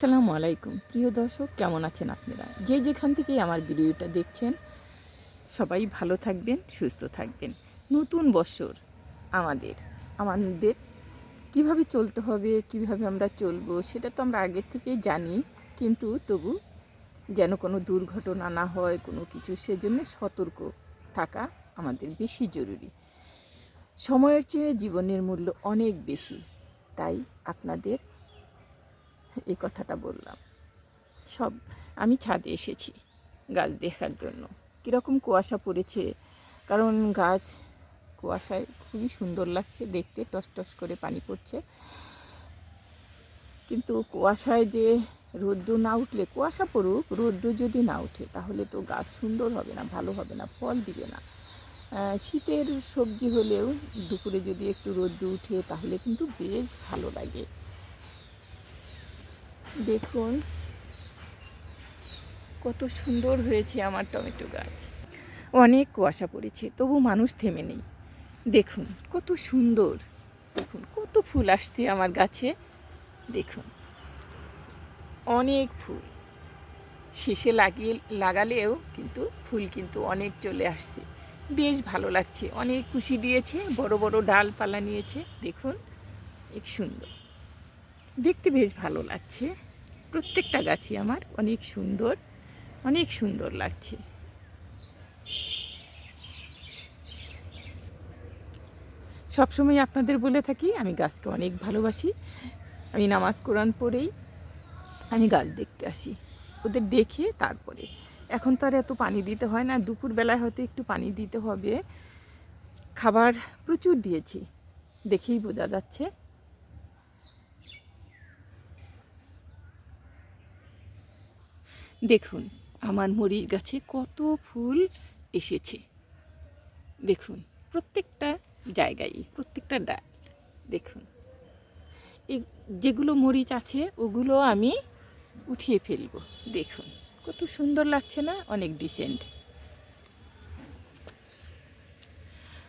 আসসালামু আলাইকুম। প্রিয় দর্শক, কেমন আছেন আপনারা? যে যেখান থেকে আমার ভিডিওটা দেখছেন, সবাই ভালো থাকবেন, সুস্থ থাকবেন। নতুন বছর আমাদের আমাদের কীভাবে চলতে হবে, কীভাবে আমরা চলবো, সেটা তো আমরা আগের থেকেই জানি, কিন্তু তবু যেন কোনো দুর্ঘটনা না হয়, কোনো কিছু, সেজন্য সতর্ক থাকা আমাদের বেশি জরুরি। সময়ের চেয়ে জীবনের মূল্য অনেক বেশি, তাই আপনাদের এই কথাটা বললাম। সব আমি ছাদে এসেছি গাছ দেখার জন্য। কীরকম কুয়াশা পড়েছে, কারণ গাছ কুয়াশায় খুবই সুন্দর লাগছে, দেখতে টস টস করে পানি পড়ছে। কিন্তু কুয়াশায় যে রৌদ্র না উঠলে, কুয়াশা পড়ুক রৌদ্র যদি না উঠে তাহলে তো গাছ সুন্দর হবে না, ভালো হবে না, ফল দিবে না। শীতের সবজি হলেও দুপুরে যদি একটু রৌদ্র উঠে, তাহলে কিন্তু বেশ ভালো লাগে। দেখুন, কত সুন্দর হয়েছে আমার টমেটো গাছ। অনেক কুয়াশা পড়েছে, তবু মানুষ থেমে নেই। দেখুন, কত সুন্দর। দেখুন, কত ফুল আসছে আমার গাছে। দেখুন, অনেক ফুল। শেষে লাগিয়ে, লাগালেও কিন্তু ফুল কিন্তু অনেক চলে আসছে। বেশ ভালো লাগছে। অনেক খুশি দিয়েছে, বড় বড় ডালপালা নিয়েছে। দেখুন, এক সুন্দর। দেখতে বেশ ভালো লাগছে। প্রত্যেকটা গাছই আমার অনেক সুন্দর অনেক সুন্দর লাগছে। সবসময় আপনাদের বলে থাকি, আমি গাছকে অনেক ভালোবাসি। আমি নামাজ কোরআন পড়েই আমি গাছ দেখতে আসি, ওদের দেখে তারপরে। এখন তো আর এত পানি দিতে হয় না, দুপুরবেলায় হয়তো একটু পানি দিতে হবে। খাবার প্রচুর দিয়েছি, দেখেই বোঝা যাচ্ছে। দেখুন, আমার মরিচ গাছে কত ফুল এসেছে। দেখুন, প্রত্যেকটা জায়গায়, প্রত্যেকটা ডাল, দেখুন। এই যেগুলো মরিচ আছে, ওগুলো আমি উঠিয়ে ফেলব, দেখুন। কত সুন্দর লাগছে না? অনেক ডিসেন্ট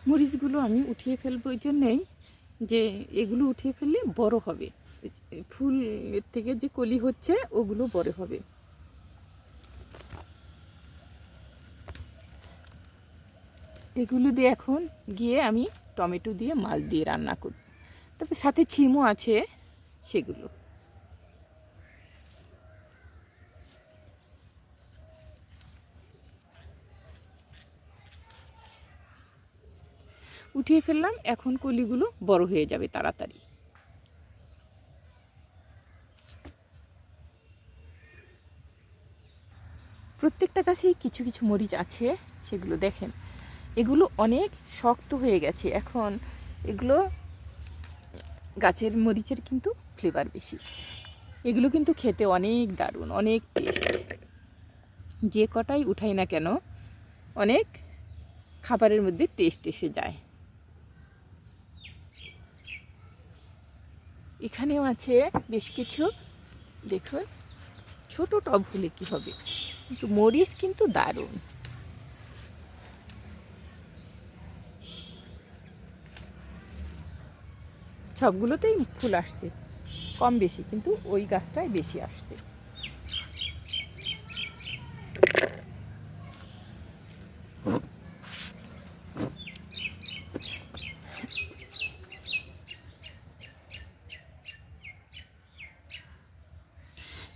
মরিচগুলো আমি উঠিয়ে ফেলব ওই জন্যেই যে এগুলো উঠিয়ে ফেললে বড় হবে। ফুল থেকে যে কলি হচ্ছে, ওগুলো বড় হবে। এগুলো দিয়ে এখন গিয়ে আমি টমেটো দিয়ে মাল দিয়ে রান্না করব তবে সাথে ছিমও আছে সেগুলো। উঠিয়ে ফেললাম, এখন কলিগুলো বড় হয়ে যাবে তাড়াতাড়ি। প্রত্যেকটা গাছেই কিছু কিছু মরিচ আছে, সেগুলো দেখেন। এগুলো অনেক শক্ত হয়ে গেছে। এখন এগুলো গাছের মরিচের কিন্তু ফ্লেভার বেশি। এগুলো কিন্তু খেতে অনেক দারুণ, অনেক টেস্ট যে কটাই উঠাই না কেন, অনেক খাবারের মধ্যে টেস্ট এসে যায়। এখানেও আছে বেশ কিছু, দেখুন, ছোট টব হলে কী হবে? কিন্তু মরিচ কিন্তু দারুণ। সবগুলোতেই ফুল আসছে, কম বেশি, কিন্তু ওই গাছটাই বেশি আসছে।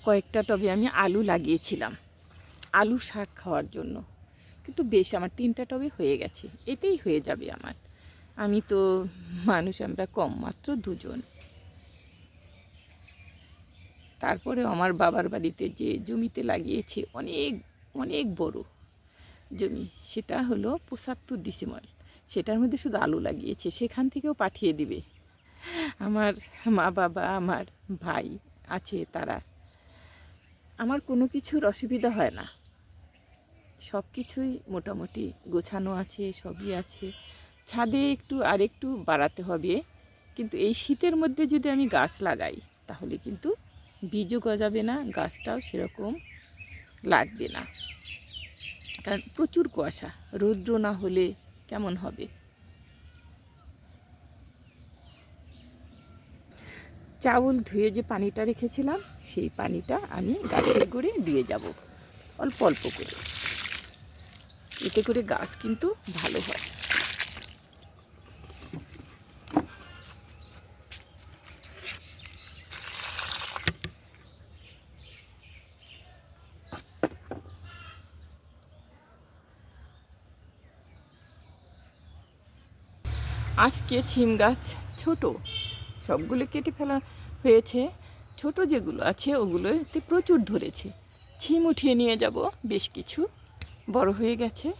কয়েকটা টবে আমি আলু লাগিয়েছিলাম, আলু শাক খাওয়ার জন্য। কিন্তু বেশ, আমার তিনটা টবে হয়ে গেছে, এতেই হয়ে যাবে আমার। আমি তো মানুষ, আমরা কম, মাত্র দুজন। তারপরে আমার বাবার বাড়িতে যে জমিতে লাগিয়েছে অনেক অনেক বড় জমি, সেটা হলো পঁচাত্তর ডিসিমল সেটার মধ্যে শুধু আলু লাগিয়েছে, সেখান থেকেও পাঠিয়ে দিবে। আমার মা বাবা, আমার ভাই আছে তারা। আমার কোনো কিছুর অসুবিধা হয় না। সব কিছুই মোটামুটি গোছানো আছে, সবই আছে। ছাদে একটু আর একটু বাড়াতে হবে। কিন্তু এই শীতের মধ্যে যদি আমি গাছ লাগাই, তাহলে কিন্তু বীজও গজাবে না, গাছটাও সেরকম লাগবে না। কারণ প্রচুর কুয়াশা, রৌদ্র না হলে কেমন হবে? চাউল ধুয়ে যে পানিটা রেখেছিলাম, সেই পানিটা আমি গাছের গোড়ে দিয়ে যাব, অল্প অল্প করে। এতে করে গাছ কিন্তু ভালো হয়। আজকে ছিম গাছ ছোটো, সবগুলো কেটে ফেলা হয়েছে। ছোট যেগুলো আছে, ওগুলোতে প্রচুর ধরেছে। ছিম উঠিয়ে নিয়ে যাব, বেশ কিছু, বড় হয়ে গেছে।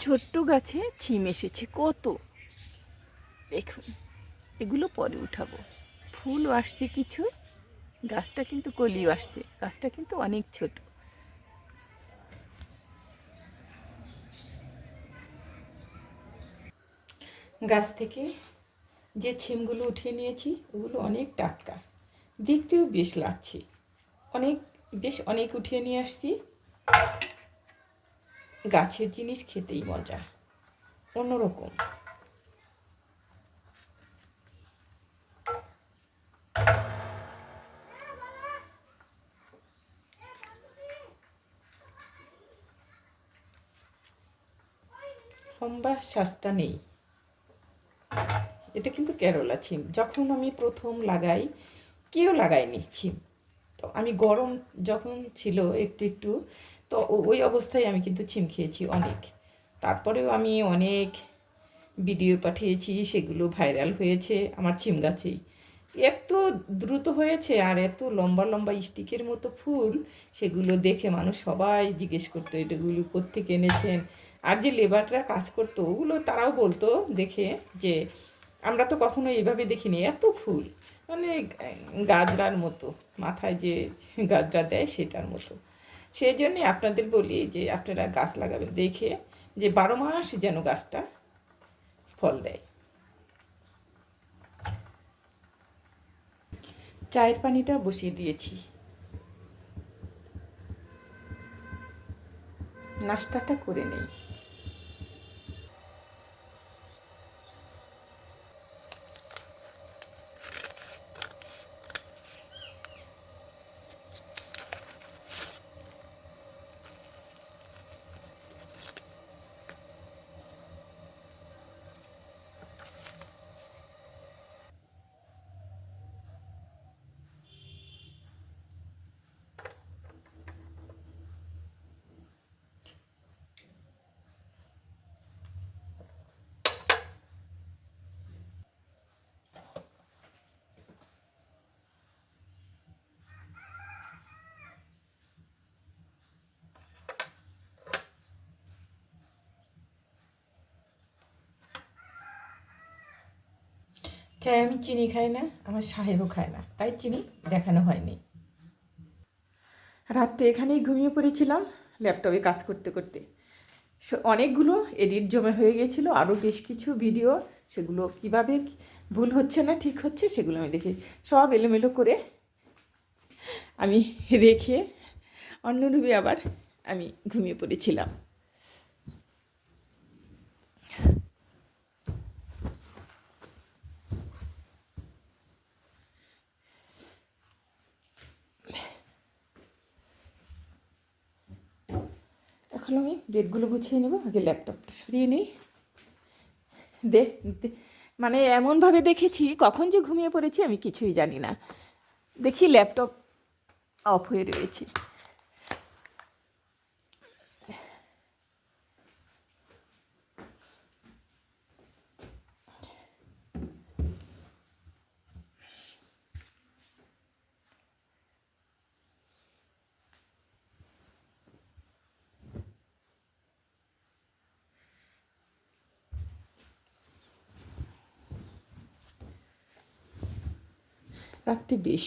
ছোট্ট গাছে ছিম এসেছে, কত? দেখুন, এগুলো পরে উঠাবো। ফুলও আসছে কিছু, গাছটা কিন্তু কলিও আসছে, গাছটা কিন্তু অনেক ছোট। গাছ থেকে যে ছিমগুলো উঠিয়ে নিয়েছি, ওগুলো অনেক টাটকা। দেখতেও বেশ লাগছে। অনেক, বেশ অনেক উঠিয়ে নিয়ে আসছি। গাছের জিনিস খেতেই মজা। অন্যরকম। লম্বা শ্বাসটা নেই। এটা কিন্তু কেরলা ছিম। যখন আমি প্রথম লাগাই, কেউ লাগায়নি ছিম। তো আমি গরম যখন ছিল, একটু একটু তো ওই অবস্থায় আমি কিন্তু ছিম খেয়েছি অনেক। তারপরেও আমি অনেক ভিডিও পাঠিয়েছি, সেগুলো ভাইরাল হয়েছে আমার ছিম গাছেই। এত দ্রুত হয়েছে আর এত লম্বা লম্বা স্টিকের মতো ফুল, সেগুলো দেখে মানুষ সবাই জিজ্ঞেস করতো এটাগুলো কোত্থেকে এনেছেন? আর যে লেবাররা কাজ করতো, ওগুলো তারাও বলতো দেখে যে, আমরা তো কখনো এইভাবে দেখিনি, এত ফুল। মানে গাজরার মতো, মাথায় যে গাজরা দেয় সেটার মতো। সেই জন্যে আপনাদের বলি যে আপনারা গাছ লাগাবেন দেখে যে বারো মাস যেন গাছটা ফল দেয়। চায়ের পানিটা বসিয়ে দিয়েছি। নাস্তাটা করে নেই। চাই আমি চিনি খাই না, আমার সাহেবও খায় না। তাই চিনি দেখানো হয়নি। রাত্রে এখানেই ঘুমিয়ে পড়েছিলাম, ল্যাপটপে কাজ করতে করতে। অনেকগুলো এডিট জমে হয়ে গেছিল, আরও বেশ কিছু ভিডিও, সেগুলো কীভাবে ভুল হচ্ছে না ঠিক হচ্ছে সেগুলো আমি দেখি সব এলোমেলো করে আমি রেখে অন্য অন্যরূপে আবার আমি ঘুমিয়ে পড়েছিলাম। এখন আমি, বেডগুলো গুছিয়ে নেব, আগে ল্যাপটপটা সরিয়ে নিই। দে মানে এমনভাবে দেখেছি, কখন যে ঘুমিয়ে পড়েছি আমি কিছুই জানি না। দেখি ল্যাপটপ অফ হয়ে রয়েছে। রাত্রি বেশ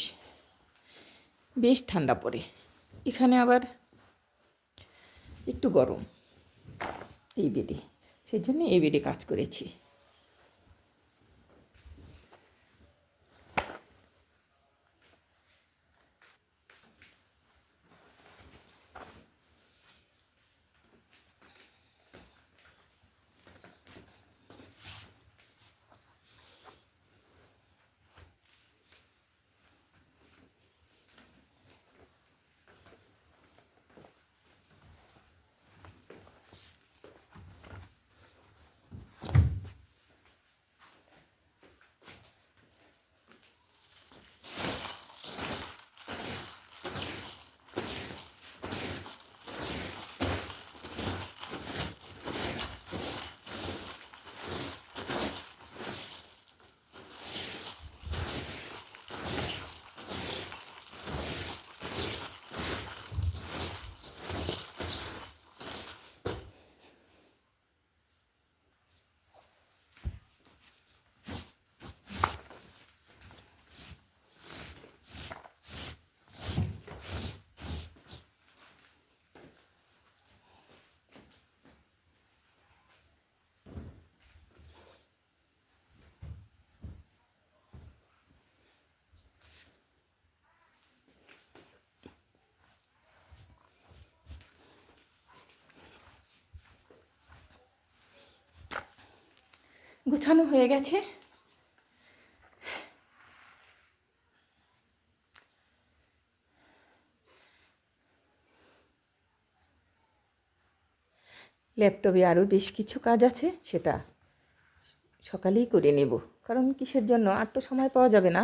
বেশ ঠান্ডা পড়ে। এখানে আবার একটু গরম। এই বেডে সেই জন্য এই বেডে কাজ করেছি। গোছানো হয়ে গেছে। ল্যাপটপে আরও বেশ কিছু কাজ আছে, সেটা সকালেই করে নেব। কারণ কিসের জন্য? আর তো সময় পাওয়া যাবে না।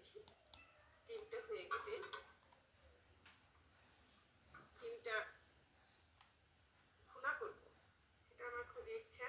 দিয়েছি। ডিমটা হয়ে গেলে ডিমটা ভুনা করব সেটা আমার খুবই ইচ্ছা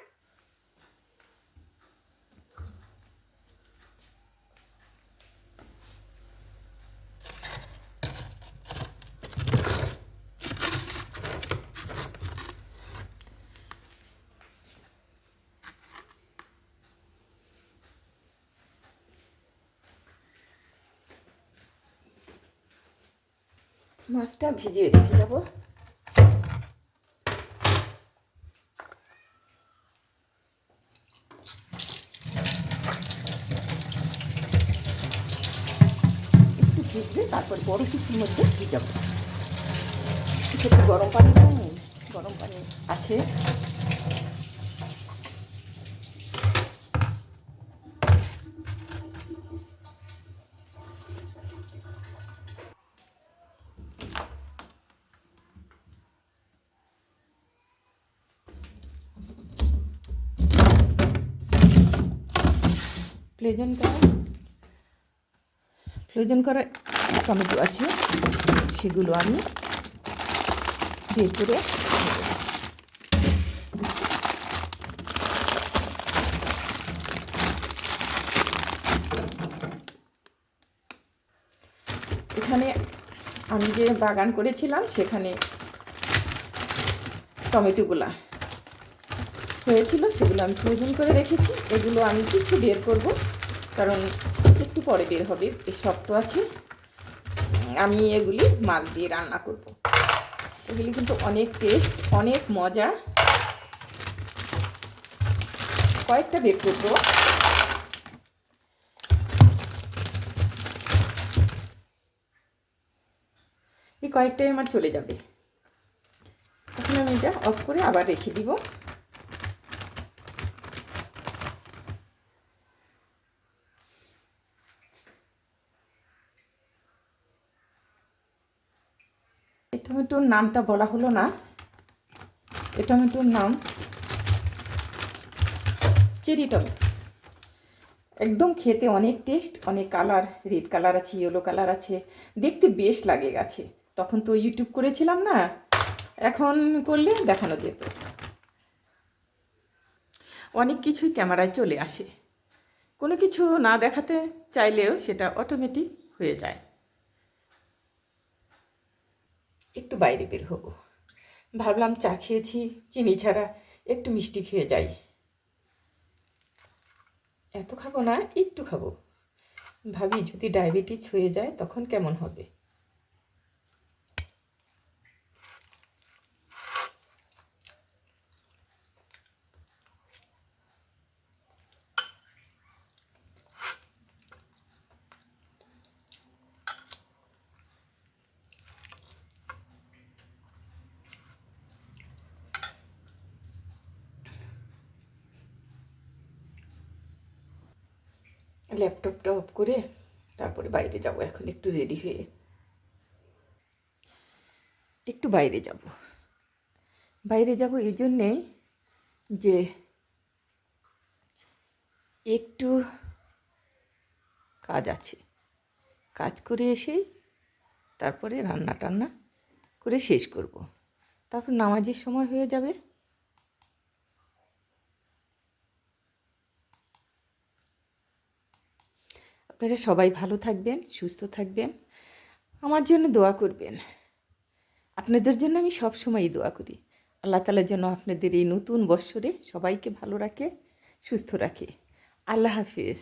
মাছটা ভিজিয়ে রেখে দেবো একটু ভিজবে তারপর বড় কিছুর মধ্যে ভিজাবো। একটু গরম পানি গরম পানি আছে? প্লেজন করা। প্লেজন করা টমেটো আছে, সেগুলো আমি বের করে এখানে আমি যে বাগান করেছিলাম, সেখানে টমেটোগুলা হয়েছিল সেগুলো আমি ফ্রোজেন করে রেখেছি। এগুলো আমি কিছু বের করব, কারণ একটু পরে বের হবে বেশ শক্ত আছে। আমি এগুলি মাছ দিয়ে রান্না করব। এগুলি কিন্তু অনেক টেস্ট, অনেক মজা। কয়েকটা বের করব। এই কয়েকটাই আমার চলে যাবে। এখন আমি এটা অফ করে আবার রেখে দিব। টমেটোর নামটা বলা হলো না। এই টমেটোর নাম। Cherry tomato. একদম খেতে অনেক টেস্ট অনেক কালার রেড কালার আছে ইয়েলো কালার আছে। দেখতে বেশ লাগে গেছে। তখন তো ইউটিউব করেছিলাম না। এখন করলে দেখানো যেত। অনেক কিছুই ক্যামেরায় চলে আসে। কোনো কিছু না দেখাতে চাইলেও সেটা অটোমেটিক হয়ে যায়। একটু বাইরে বের হব। ভাবলাম চা খেয়েছি, চিনি ছাড়া একটু মিষ্টি খেয়ে যাই। এত খাব না, একটু খাব। ভাবি যদি ডায়াবেটিস হয়ে যায় তখন কেমন হবে? ল্যাপটপটা অফ করে তারপরে বাইরে যাব। এখন একটু রেডি হয়ে একটু বাইরে যাব। বাইরে যাব এই জন্যেই যে একটু কাজ আছে। কাজ করে এসেই তারপরে রান্না টান্না করে শেষ করব। তারপর নামাজের সময় হয়ে যাবে। আপনারা সবাই ভালো থাকবেন, সুস্থ থাকবেন। আমার জন্য দোয়া করবেন। আপনাদের জন্য আমি সব সময় দোয়া করি। আল্লাহ তালার জন্য আপনাদের এই নতুন বৎসরে সবাইকে ভালো রাখে, সুস্থ রাখে। আল্লাহ হাফিজ।